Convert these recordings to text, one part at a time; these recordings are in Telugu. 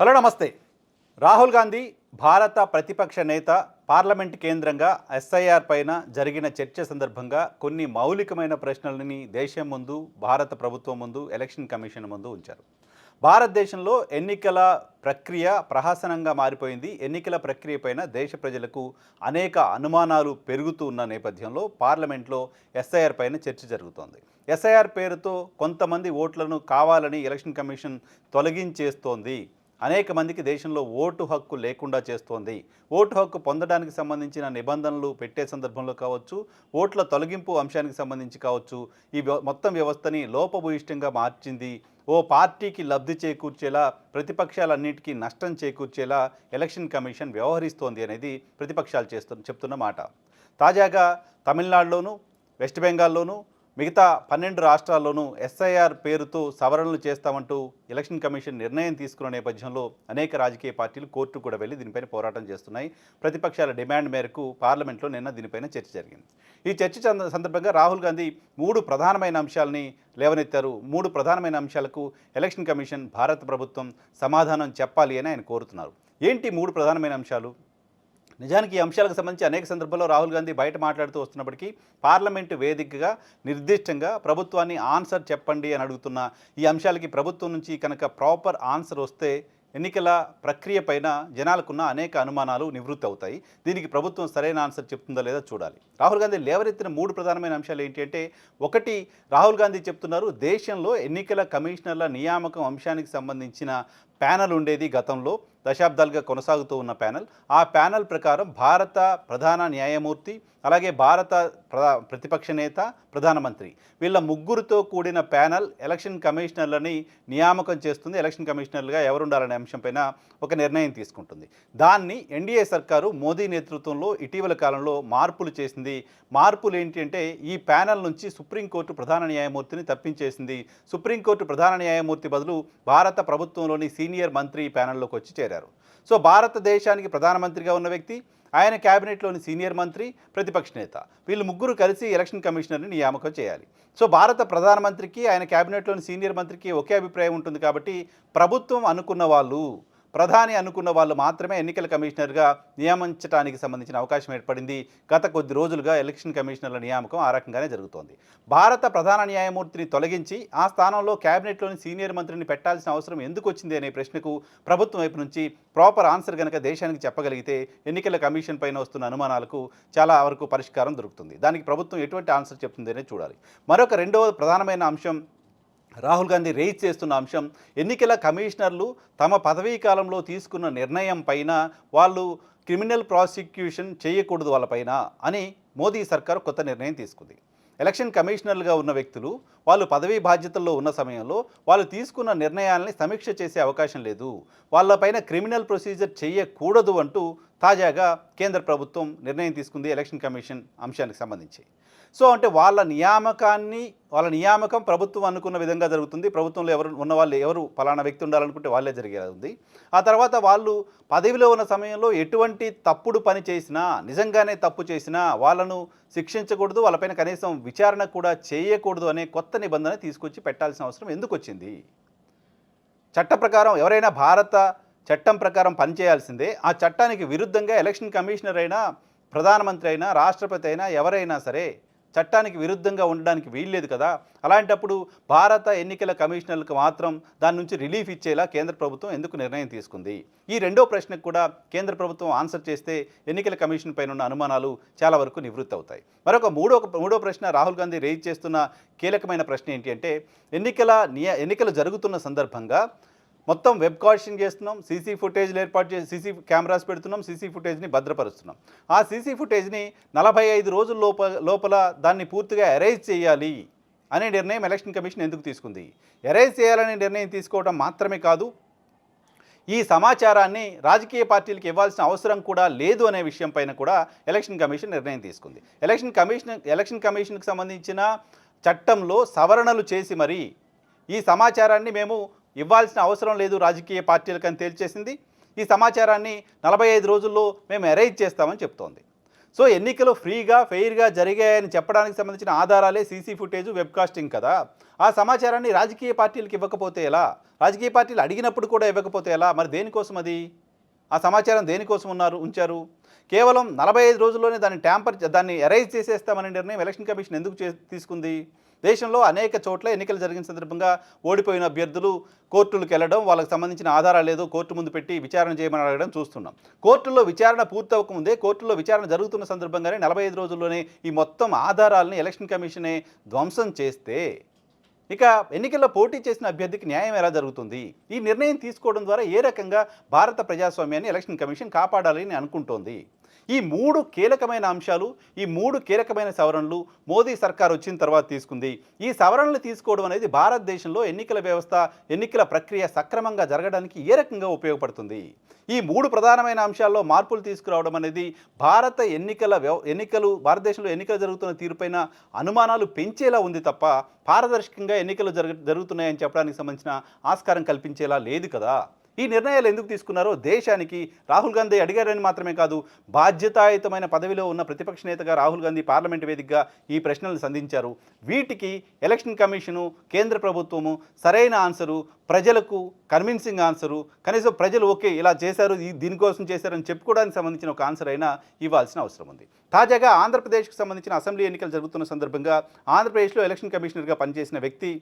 హలో నమస్తే. రాహుల్ గాంధీ భారత ప్రతిపక్ష నేత పార్లమెంట్ కేంద్రంగా ఎస్ఐఆర్ పైన జరిగిన చర్చ సందర్భంగా కొన్ని మౌలికమైన ప్రశ్నలని దేశం ముందు భారత ప్రభుత్వం ముందు ఎలక్షన్ కమిషన్ ముందు ఉంచారు. భారతదేశంలో ఎన్నికల ప్రక్రియ ప్రహసనంగా మారిపోయింది. ఎన్నికల ప్రక్రియ పైన దేశ ప్రజలకు అనేక అనుమానాలు పెరుగుతూ ఉన్న నేపథ్యంలో పార్లమెంట్లో ఎస్ఐఆర్ పైన చర్చ జరుగుతోంది. ఎస్ఐఆర్ పేరుతో కొంతమంది ఓట్లను కావాలని ఎలక్షన్ కమిషన్ తొలగించేస్తోంది. అనేక మందికి దేశంలో ఓటు హక్కు లేకుండా చేస్తోంది. ఓటు హక్కు పొందడానికి సంబంధించిన నిబంధనలు పెట్టే సందర్భంలో కావచ్చు ఓట్ల తొలగింపు అంశానికి సంబంధించి కావచ్చు ఈ మొత్తం వ్యవస్థని లోపభూయిష్టంగా మార్చింది. ఓ పార్టీకి లబ్ధి చేకూర్చేలా ప్రతిపక్షాలన్నిటికీ నష్టం చేకూర్చేలా ఎలక్షన్ కమిషన్ వ్యవహరిస్తోంది అనేది ప్రతిపక్షాలు చేస్తు చెప్తున్న మాట. తాజాగా తమిళనాడులోను వెస్ట్ బెంగాల్లోనూ మిగతా పన్నెండు రాష్ట్రాల్లోనూ ఎస్ఐఆర్ పేరుతో సవరణలు చేస్తామంటూ ఎలక్షన్ కమిషన్ నిర్ణయం తీసుకున్న నేపథ్యంలో అనేక రాజకీయ పార్టీలు కోర్టు కూడా వెళ్ళి దీనిపైన పోరాటం చేస్తున్నాయి. ప్రతిపక్షాల డిమాండ్ మేరకు పార్లమెంట్లో నిన్న దీనిపైన చర్చ జరిగింది. ఈ చర్చ సందర్భంగా రాహుల్ గాంధీ మూడు ప్రధానమైన అంశాలని లేవనెత్తారు. మూడు ప్రధానమైన అంశాలకు ఎలక్షన్ కమిషన్ భారత ప్రభుత్వం సమాధానం చెప్పాలి అని ఆయన కోరుతున్నారు. ఏంటి మూడు ప్రధానమైన అంశాలు? నిజానికి ఈ అంశాలకు సంబంధించి అనేక సందర్భాల్లో రాహుల్ గాంధీ బయట మాట్లాడుతూ వస్తున్నప్పటికీ పార్లమెంటు వేదికగా నిర్దిష్టంగా ప్రభుత్వాన్ని ఆన్సర్ చెప్పండి అని అడుగుతున్న ఈ అంశాలకి ప్రభుత్వం నుంచి కనుక ప్రాపర్ ఆన్సర్ వస్తే ఎన్నికల ప్రక్రియ పైన జనాలకున్న అనేక అనుమానాలు నివృత్తి అవుతాయి. దీనికి ప్రభుత్వం సరైన ఆన్సర్ చెప్తుందో లేదో చూడాలి. రాహుల్ గాంధీ లేవరెత్తిన మూడు ప్రధానమైన అంశాలు ఏంటి అంటే ఒకటి రాహుల్ గాంధీ చెప్తున్నారు దేశంలో ఎన్నికల కమిషనర్ల నియామకం అంశానికి సంబంధించిన ప్యానల్ ఉండేది గతంలో. దశాబ్దాలుగా కొనసాగుతూ ఉన్న ప్యానల్. ఆ ప్యానెల్ ప్రకారం భారత ప్రధాన న్యాయమూర్తి అలాగే భారత ప్రధా ప్రతిపక్ష నేత ప్రధానమంత్రి. వీళ్ళ ముగ్గురితో కూడిన ప్యానెల్ ఎలక్షన్ కమిషనర్లని నియామకం చేస్తుంది. ఎలక్షన్ కమిషనర్లుగా ఎవరు ఉండాలనే అంశంపైన ఒక నిర్ణయం తీసుకుంటుంది. దాన్ని ఎన్డీఏ సర్కారు మోదీ నేతృత్వంలో ఇటీవల కాలంలో మార్పులు చేసింది. మార్పులు ఏంటంటే ఈ ప్యానెల్ నుంచి సుప్రీంకోర్టు ప్రధాన న్యాయమూర్తిని తప్పించేసింది. సుప్రీంకోర్టు ప్రధాన న్యాయమూర్తి బదులు భారత ప్రభుత్వంలోని సీనియర్ మంత్రి ఈ వచ్చి చేరారు సో భారతదేశానికి ప్రధానమంత్రిగా ఉన్న వ్యక్తి ఆయన క్యాబినెట్లోని సీనియర్ మంత్రి ప్రతిపక్ష నేత. వీళ్ళు ముగ్గురు కలిసి ఎలక్షన్ కమిషనర్ని నియామకం చేయాలి. సో భారత ప్రధానమంత్రికి ఆయన క్యాబినెట్లోని సీనియర్ మంత్రికి ఒకే అభిప్రాయం ఉంటుంది కాబట్టి ప్రభుత్వం అనుకున్న వాళ్ళు ప్రధాని అనుకున్న వాళ్ళు మాత్రమే ఎన్నికల కమిషనర్గా నియమించడానికి సంబంధించిన అవకాశం ఏర్పడింది. గత కొద్ది రోజులుగా ఎలక్షన్ కమిషనర్ల నియామకం ఆ రకంగానే జరుగుతోంది. భారత ప్రధాన న్యాయమూర్తిని తొలగించి ఆ స్థానంలో కేబినెట్లోని సీనియర్ మంత్రిని పెట్టాల్సిన అవసరం ఎందుకు వచ్చింది అనే ప్రశ్నకు ప్రభుత్వం వైపు నుంచి ప్రాపర్ ఆన్సర్ కనుక దేశానికి చెప్పగలిగితే ఎన్నికల కమిషన్ పైన వస్తున్న అనుమానాలకు చాలా వరకు పరిష్కారం దొరుకుతుంది. దానికి ప్రభుత్వం ఎటువంటి ఆన్సర్ చెప్తుంది అనేది చూడాలి. మరొక రెండవ ప్రధానమైన అంశం రాహుల్ గాంధీ రేజ్ చేస్తున్న అంశం ఎన్నికల కమిషనర్లు తమ పదవీ కాలంలో తీసుకున్న నిర్ణయం పైన వాళ్ళు క్రిమినల్ ప్రాసిక్యూషన్ చేయకూడదు వాళ్ళపైన అని మోదీ సర్కారు కొత్త నిర్ణయం తీసుకుంది. ఎలక్షన్ కమిషనర్లుగా ఉన్న వ్యక్తులు వాళ్ళు పదవీ బాధ్యతల్లో ఉన్న సమయంలో వాళ్ళు తీసుకున్న నిర్ణయాల్ని సమీక్ష చేసే అవకాశం లేదు. వాళ్ళపైన క్రిమినల్ ప్రొసీజర్ చేయకూడదు అంటూ తాజాగా కేంద్ర ప్రభుత్వం నిర్ణయం తీసుకుంది ఎలక్షన్ కమిషన్ అంశానికి సంబంధించి. సో అంటే వాళ్ళ నియామకాన్ని వాళ్ళ నియామకం ప్రభుత్వం అనుకున్న విధంగా జరుగుతుంది. ప్రభుత్వంలో ఎవరు ఉన్న వాళ్ళు ఎవరు ఫలానా వ్యక్తి ఉండాలనుకుంటే వాళ్ళే జరిగేది ఉంది ఆ తర్వాత వాళ్ళు పదవిలో ఉన్న సమయంలో ఎటువంటి తప్పుడు పని చేసినా నిజంగానే తప్పు చేసినా వాళ్ళను శిక్షించకూడదు. వాళ్ళపైన కనీసం విచారణ కూడా చేయకూడదు అనే కొత్త నిబంధన తీసుకొచ్చి పెట్టాల్సిన అవసరం ఎందుకు వచ్చింది చట్ట ప్రకారం ఎవరైనా భారత చట్టం ప్రకారం పనిచేయాల్సిందే. ఆ చట్టానికి విరుద్ధంగా ఎలక్షన్ కమిషనర్ అయినా ప్రధానమంత్రి అయినా రాష్ట్రపతి అయినా ఎవరైనా సరే చట్టానికి విరుద్ధంగా ఉండడానికి వీల్లేదు కదా. అలాంటప్పుడు భారత ఎన్నికల కమిషనర్లకు మాత్రం దాని నుంచి రిలీఫ్ ఇచ్చేలా కేంద్ర ప్రభుత్వం ఎందుకు నిర్ణయం తీసుకుంది? ఈ రెండో ప్రశ్నకు కూడా కేంద్ర ప్రభుత్వం ఆన్సర్ చేస్తే ఎన్నికల కమిషన్ పైన ఉన్న అనుమానాలు చాలా వరకు నివృత్తి అవుతాయి. మరొక మూడో మూడో ప్రశ్న రాహుల్ గాంధీ రేజ్ చేస్తున్న కీలకమైన ప్రశ్న ఏంటి అంటే ఎన్నికల నియ ఎన్నికలు జరుగుతున్న సందర్భంగా మొత్తం వెబ్ కాషింగ్ చేస్తున్నాం సీసీ ఫుటేజ్లు ఏర్పాటు చేసి సీసీ కెమెరాస్ పెడుతున్నాం సీసీ ఫుటేజ్ని భద్రపరుస్తున్నాం. ఆ సీసీ ఫుటేజ్ని నలభై ఐదు రోజుల లోప లోపల దాన్ని పూర్తిగా ఎరేజ్ చేయాలి అనే నిర్ణయం ఎలక్షన్ కమిషన్ ఎందుకు తీసుకుంది? ఎరేజ్ చేయాలనే నిర్ణయం తీసుకోవడం మాత్రమే కాదు ఈ సమాచారాన్ని రాజకీయ పార్టీలకు ఇవ్వాల్సిన అవసరం కూడా లేదు అనే విషయం పైన కూడా ఎలక్షన్ కమిషన్ నిర్ణయం తీసుకుంది. ఎలక్షన్ కమిషన్ ఎలక్షన్ కమిషన్కి సంబంధించిన చట్టంలో సవరణలు చేసి మరి ఈ సమాచారాన్ని మేము ఇవ్వాల్సిన అవసరం లేదు రాజకీయ పార్టీలకని తేల్చేసింది. ఈ సమాచారాన్ని నలభై ఐదు రోజుల్లో మేము అరేంజ్ చేస్తామని చెప్తోంది. సో ఎన్నికలు ఫ్రీగా ఫెయిర్గా జరిగాయని చెప్పడానికి సంబంధించిన ఆధారాలే సీసీ ఫుటేజ్ వెబ్కాస్టింగ్ కదా. ఆ సమాచారాన్ని రాజకీయ పార్టీలకు ఇవ్వకపోతే ఎలా? రాజకీయ పార్టీలు అడిగినప్పుడు కూడా ఇవ్వకపోతే ఎలా? మరి దేనికోసం అది? ఆ సమాచారం దేనికోసం ఉన్నారు ఉంచారు? కేవలం నలభై ఐదు రోజుల్లోనే దాన్ని ట్యాంపర్ దాన్ని ఎరైజ్ చేసేస్తామనే నిర్ణయం ఎలక్షన్ కమిషన్ ఎందుకు చే తీసుకుంది? దేశంలో అనేక చోట్ల ఎన్నికలు జరిగిన సందర్భంగా ఓడిపోయిన అభ్యర్థులు కోర్టులకు వెళ్ళడం వాళ్ళకి సంబంధించిన ఆధారాలు ఏదో కోర్టు ముందు పెట్టి విచారణ చేయమని అడగడం చూస్తున్నాం. కోర్టుల్లో విచారణ పూర్తవకముందే కోర్టులో విచారణ జరుగుతున్న సందర్భంగానే నలభై ఐదు రోజుల్లోనే ఈ మొత్తం ఆధారాలని ఎలక్షన్ కమిషనే ధ్వంసం చేస్తే ఇక ఎన్నికల్లో పోటీ చేసిన అభ్యర్థికి న్యాయం ఎలా జరుగుతుంది? ఈ నిర్ణయం తీసుకోవడం ద్వారా ఏ రకంగా భారత ప్రజాస్వామ్యాన్ని ఎలక్షన్ కమిషన్ కాపాడాలని అనుకుంటోంది? ఈ మూడు కీలకమైన అంశాలు ఈ మూడు కీలకమైన సవరణలు మోదీ సర్కార్ వచ్చిన తర్వాత తీసుకుంది. ఈ సవరణలు తీసుకోవడం అనేది భారతదేశంలో ఎన్నికల వ్యవస్థ ఎన్నికల ప్రక్రియ సక్రమంగా జరగడానికి ఏ రకంగా ఉపయోగపడుతుంది? ఈ మూడు ప్రధానమైన అంశాల్లో మార్పులు తీసుకురావడం అనేది భారత ఎన్నికల వ్యవ ఎన్నికలు భారతదేశంలో ఎన్నికలు జరుగుతున్న తీరుపైన అనుమానాలు పెంచేలా ఉంది తప్ప పారదర్శకంగా ఎన్నికలు జరుగు జరుగుతున్నాయని చెప్పడానికి సంబంధించిన ఆస్కారం కల్పించేలా లేదు కదా? ఈ నిర్ణయాలు ఎందుకు తీసుకున్నారో దేశానికి రాహుల్ గాంధీ అడిగారని మాత్రమే కాదు బాధ్యతాయుతమైన పదవిలో ఉన్న ప్రతిపక్ష నేతగా రాహుల్ గాంధీ పార్లమెంట్ వేదికగా ఈ ప్రశ్నలు సంధించారు. వీటికి ఎలక్షన్ కమిషను కేంద్ర ప్రభుత్వము సరైన ఆన్సరు ప్రజలకు కన్విన్సింగ్ ఆన్సరు కనీసం ప్రజలు ఓకే ఇలా చేశారు దీనికోసం చేశారని చెప్పుకోవడానికి సంబంధించిన ఒక ఆన్సర్ అయినా ఇవ్వాల్సిన అవసరం ఉంది. తాజాగా ఆంధ్రప్రదేశ్కి సంబంధించిన అసెంబ్లీ ఎన్నికలు జరుగుతున్న సందర్భంగా ఆంధ్రప్రదేశ్లో ఎలక్షన్ కమిషనర్గా పనిచేసిన వ్యక్తి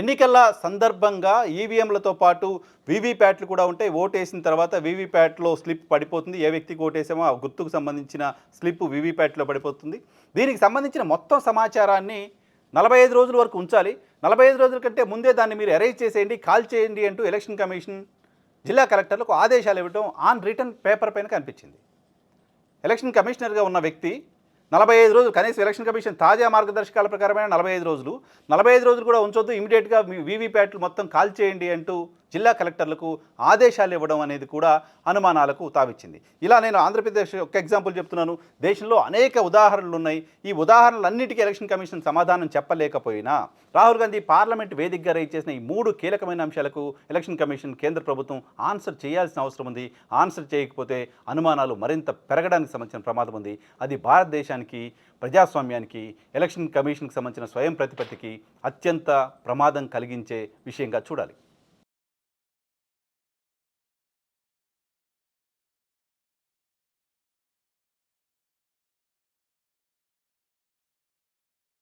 ఎన్నికల సందర్భంగా ఈవీఎంలతో పాటు వీవీప్యాట్లు కూడా ఉంటాయి ఓటేసిన తర్వాత వీవీప్యాట్లో స్లిప్ పడిపోతుంది. ఏ వ్యక్తికి ఓటేసామో ఆ గుర్తుకు సంబంధించిన స్లిప్ వీవీప్యాట్లో పడిపోతుంది. దీనికి సంబంధించిన మొత్తం సమాచారాన్ని నలభై ఐదు రోజుల వరకు ఉంచాలి. నలభై ఐదు రోజుల కంటే ముందే దాన్ని మీరు అరేంజ్ చేసేయండి కాల్ చేయండి అంటూ ఎలక్షన్ కమిషన్ జిల్లా కలెక్టర్లకు ఆదేశాలు ఇవ్వడం ఆన్ రిటర్న్ పేపర్ పైన కనిపించింది. ఎలక్షన్ కమిషనర్గా ఉన్న వ్యక్తి నలభై ఐదు రోజులు కనీసం ఎలక్షన్ కమిషన్ తాజా మార్గదర్శకాల ప్రకారమైన నలభై ఐదు రోజులు. నలభై ఐదు రోజులు కూడా ఉంచొద్దు ఇమీడియట్గా మీ వీవీప్యాట్లు మొత్తం కాల్ చేయండి అంటూ జిల్లా కలెక్టర్లకు ఆదేశాలు ఇవ్వడం అనేది కూడా అనుమానాలకు తావిచ్చింది. ఇలా నేను ఆంధ్రప్రదేశ్ ఒక ఎగ్జాంపుల్ చెప్తున్నాను. దేశంలో అనేక ఉదాహరణలు ఉన్నాయి. ఈ ఉదాహరణలన్నిటికీ ఎలక్షన్ కమిషన్ సమాధానం చెప్పలేకపోయినా రాహుల్ గాంధీ పార్లమెంట్ వేదికగా రైజ్ చేసిన ఈ మూడు కీలకమైన అంశాలకు ఎలక్షన్ కమిషన్ కేంద్ర ప్రభుత్వం ఆన్సర్ చేయాల్సిన అవసరం ఉంది. ఆన్సర్ చేయకపోతే అనుమానాలు మరింత పెరగడానికి సంబంధించిన ప్రమాదం ఉంది. అది భారతదేశానికి ప్రజాస్వామ్యానికి ఎలక్షన్ కమిషన్కి సంబంధించిన స్వయం ప్రతిపత్తికి అత్యంత ప్రమాదం కలిగించే విషయంగా చూడాలి.